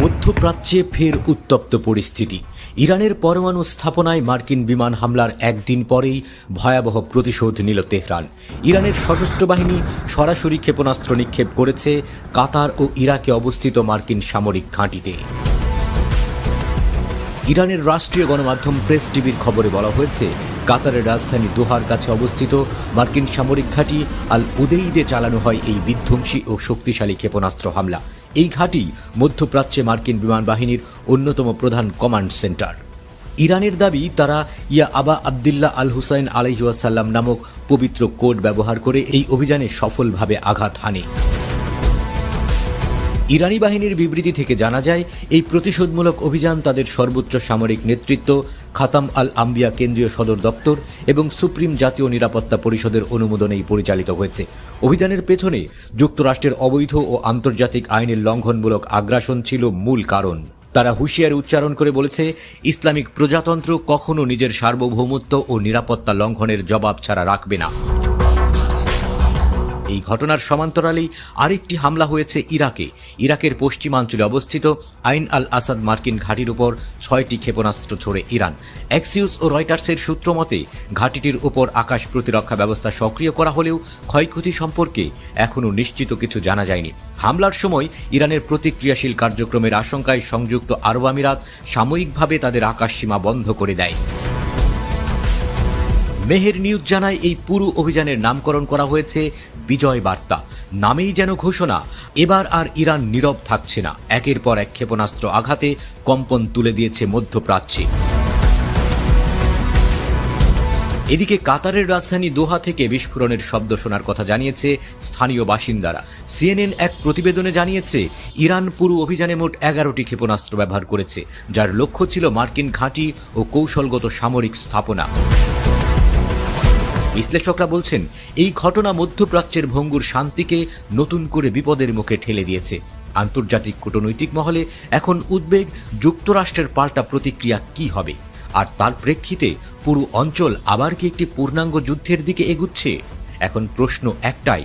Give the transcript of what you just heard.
মধ্যপ্রাচ্যে ফের উত্তপ্ত পরিস্থিতি। ইরানের পরমাণু স্থাপনায় মার্কিন বিমান হামলার একদিন পরেই ভয়াবহ প্রতিশোধ নিল তেহরান। ইরানের সশস্ত্র বাহিনী সরাসরি ক্ষেপণাস্ত্র নিক্ষেপ করেছে কাতার ও ইরাকে অবস্থিত মার্কিন সামরিক ঘাঁটিতে। ইরানের রাষ্ট্রীয় গণমাধ্যম প্রেস টিভির খবরে বলা হয়েছে, কাতারের রাজধানী দোহার কাছে অবস্থিত মার্কিন সামরিক ঘাঁটি আল উদেইদে চালানো হয় এই বিধ্বংসী ও শক্তিশালী ক্ষেপণাস্ত্র হামলা। এই ঘাঁটি মধ্যপ্রাচ্যে মার্কিন বিমান বাহিনীর অন্যতম প্রধান কমান্ড সেন্টার। ইরানের দাবি, তারা ইয়া আবা আবদুল্লাহ আল হুসাইন আলহিউসাল্লাম নামক পবিত্র কোড ব্যবহার করে এই অভিযানে সফলভাবে আঘাত হানে। ইরানি বাহিনীর বিবৃতি থেকে জানা যায়, এই প্রতিশোধমূলক অভিযান তাদের সর্বোচ্চ সামরিক নেতৃত্ব, খাতাম আল আম্বিয়া কেন্দ্রীয় সদর দপ্তর এবং সুপ্রিম জাতীয় নিরাপত্তা পরিষদের অনুমোদনেই পরিচালিত হয়েছে। অভিযানের পেছনে যুক্তরাষ্ট্রের অবৈধ ও আন্তর্জাতিক আইনের লঙ্ঘনমূলক আগ্রাসন ছিল মূল কারণ। তারা হুঁশিয়ারি উচ্চারণ করে বলেছে, ইসলামিক প্রজাতন্ত্র কখনো নিজের সার্বভৌমত্ব ও নিরাপত্তা লঙ্ঘনের জবাব ছাড়া রাখবে না। এই ঘটনার সমান্তরালেই আরেকটি হামলা হয়েছে ইরাকে। ইরাকের পশ্চিমাঞ্চলে অবস্থিত আইন আল আসাদ মার্কিন ঘাঁটির উপর ছয়টি ক্ষেপণাস্ত্র ছোড়ে ইরান। এক্সিউস ও রয়টার্সের সূত্র মতে, ঘাঁটিটির উপর আকাশ প্রতিরক্ষা ব্যবস্থা সক্রিয় করা হলেও ক্ষয়ক্ষতি সম্পর্কে এখনও নিশ্চিত কিছু জানা যায়নি। হামলার সময় ইরানের প্রতিক্রিয়াশীল কার্যক্রমের আশঙ্কায় সংযুক্ত আরব আমিরাত সাময়িকভাবে তাদের আকাশসীমা বন্ধ করে দেয়। মেহের নিউজ জানায় এই পুরো অভিযানের নামকরণ করা হয়েছে বিজয় বার্তা। নামেই যেন ঘোষণা, এবার আর ইরান নীরব থাকছে না। একের পর এক ক্ষেপণাস্ত্র আঘাতে কম্পন তুলে দিয়েছে মধ্যপ্রাচ্যে। এদিকে কাতারের রাজধানী দোহা থেকে বিস্ফোরণের শব্দ শোনার কথা জানিয়েছে স্থানীয় বাসিন্দারা। সিএনএন এক প্রতিবেদনে জানিয়েছে, ইরান পুরো অভিযানে মোট এগারোটি ক্ষেপণাস্ত্র ব্যবহার করেছে, যার লক্ষ্য ছিল মার্কিন ঘাঁটি ও কৌশলগত সামরিক স্থাপনা। বিশ্লেষকরা বলছেন, এই ঘটনা মধ্যপ্রাচ্যের ভঙ্গুর শান্তিকে নতুন করে বিপদের মুখে ঠেলে দিয়েছে। আন্তর্জাতিক কূটনৈতিক মহলে এখন উদ্বেগ যুক্তরাষ্ট্রের পাল্টা প্রতিক্রিয়া কি হবে? আর তার প্রেক্ষিতে পুরো অঞ্চল আবার কি একটি পূর্ণাঙ্গ যুদ্ধের দিকে এগুচ্ছে? এখন প্রশ্ন একটাই